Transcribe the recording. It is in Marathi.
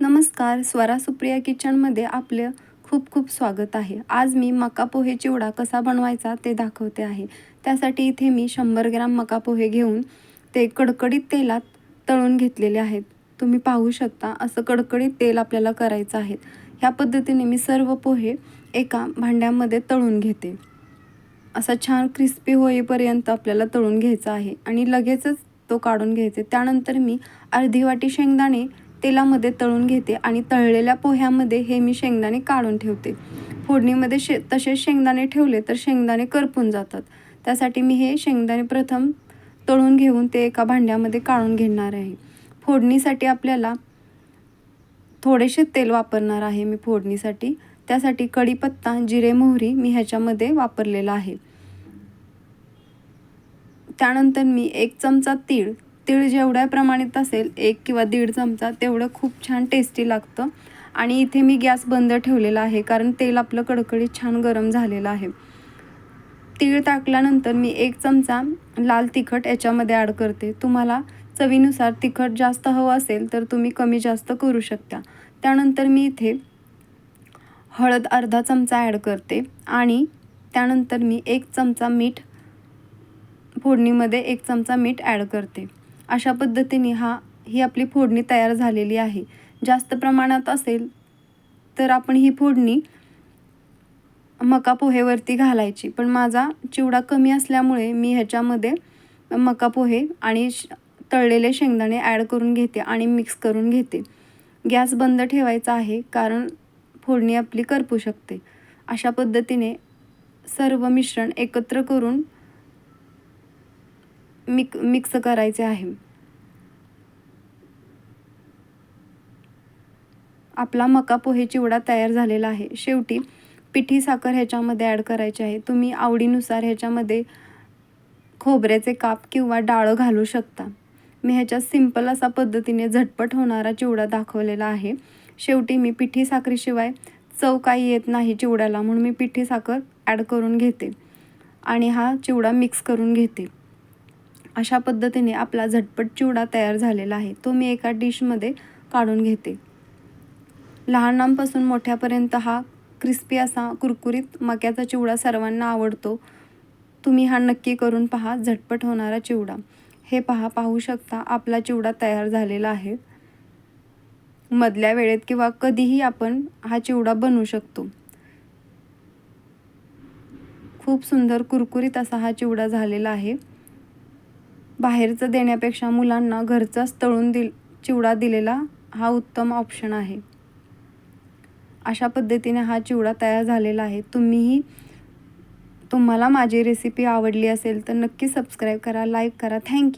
नमस्कार स्वरा सुप्रिया किचनमध्ये आपलं खूप खूप स्वागत आहे. आज मी मका पोहे चिवडा कसा बनवायचा ते दाखवते आहे. त्यासाठी इथे मी शंभर ग्राम मका पोहे घेऊन ते कडकडीत तेलात तळून घेतलेले आहेत. तुम्ही पाहू शकता असं कडकडीत तेल आपल्याला करायचं आहे. ह्या पद्धतीने मी सर्व पोहे एका भांड्यामध्ये तळून घेते. असा छान क्रिस्पी होईपर्यंत आपल्याला तळून घ्यायचा आहे आणि लगेचच तो काढून घ्यायचे. त्यानंतर मी अर्धी वाटी शेंगदाणे तेलामध्ये तळून घेते आणि तळलेल्या पोह्यामध्ये हे मी शेंगदाणे काढून ठेवते. फोडणीमध्ये शे तसेच शेंगदाणे ठेवले तर शेंगदाणे करपून जातात. त्यासाठी मी हे शेंगदाणे प्रथम तळून घेऊन ते एका भांड्यामध्ये काढून घेणार आहे. फोडणीसाठी आपल्याला थोडेसे तेल वापरणार आहे मी फोडणीसाठी. त्यासाठी कढीपत्ता जिरे मोहरी मी ह्याच्यामध्ये वापरलेला आहे. त्यानंतर मी एक चमचा तीळ तीळ जेवढ्या प्रमाणात असेल एक किंवा दीड चमचा तेवढं खूप छान टेस्टी लागतं. आणि इथे मी गॅस बंद ठेवलेला आहे कारण तेल आपलं कडकडीत छान गरम झालेलं आहे. तीळ टाकल्यानंतर मी एक चमचा लाल तिखट याच्यामध्ये ॲड करते. तुम्हाला चवीनुसार तिखट जास्त हवं असेल तर तुम्ही कमी जास्त करू शकता. त्यानंतर मी इथे हळद अर्धा चमचा ॲड करते. आणि त्यानंतर मी एक चमचा मीठ फोडणीमध्ये एक चमचा मीठ ॲड करते. अशा पद्धतीने हा ही आपली फोडणी तयार झालेली आहे. जास्त प्रमाणात असेल तर आपण ही फोडणी मका पोहेवरती घालायची. पण माझा चिवडा कमी असल्यामुळे मी ह्याच्यामध्ये मका पोहे आणि तळलेले शेंगदाणे ॲड करून घेते आणि मिक्स करून घेते. गॅस बंद ठेवायचा आहे कारण फोडणी आपली करपू शकते. अशा पद्धतीने सर्व मिश्रण एकत्र करून मिक मिक्स करायचे आहे. आपला मका पोहे चिवडा तयार झालेला आहे. शेवटी पिठी साखर ह्याच्यामध्ये ॲड करायची आहे. तुम्ही आवडीनुसार ह्याच्यामध्ये खोबऱ्याचे काप किंवा डाळं घालू शकता. मी ह्याच्यात सिंपल असा पद्धतीने झटपट होणारा चिवडा दाखवलेला आहे. शेवटी मी पिठी साखरेशिवाय चव काही येत नाही चिवड्याला म्हणून मी पिठी साखर ॲड करून घेते. आणि हा चिवडा मिक्स करून घेते. अशा पद्धतीने आपला झटपट चिवडा तयार झालेला आहे. तो मी एका डिशमध्ये काढून घेते. लहानांपासून मोठ्यापर्यंत हा क्रिस्पी असा कुरकुरीत मक्याचा चिवडा सर्वांना आवडतो. तुम्ही हा नक्की करून पहा झटपट होणारा चिवडा. हे पहा पाहू शकता आपला चिवडा तयार झालेला आहे. मधल्या वेळेत किंवा कधीही आपण हा चिवडा बनवू शकतो. खूप सुंदर कुरकुरीत असा हा चिवडा झालेला आहे. बाहेरचं देण्यापेक्षा मुलांना घरचाच तळून दिल चिवडा दिलेला हा उत्तम ऑप्शन आहे. अशा पद्धतीने हा चिवडा तयार झालेला आहे. तुम्हीही तुम्हाला माझी रेसिपी आवडली असेल तर नक्की सबस्क्राईब करा लाईक करा. थँक्यू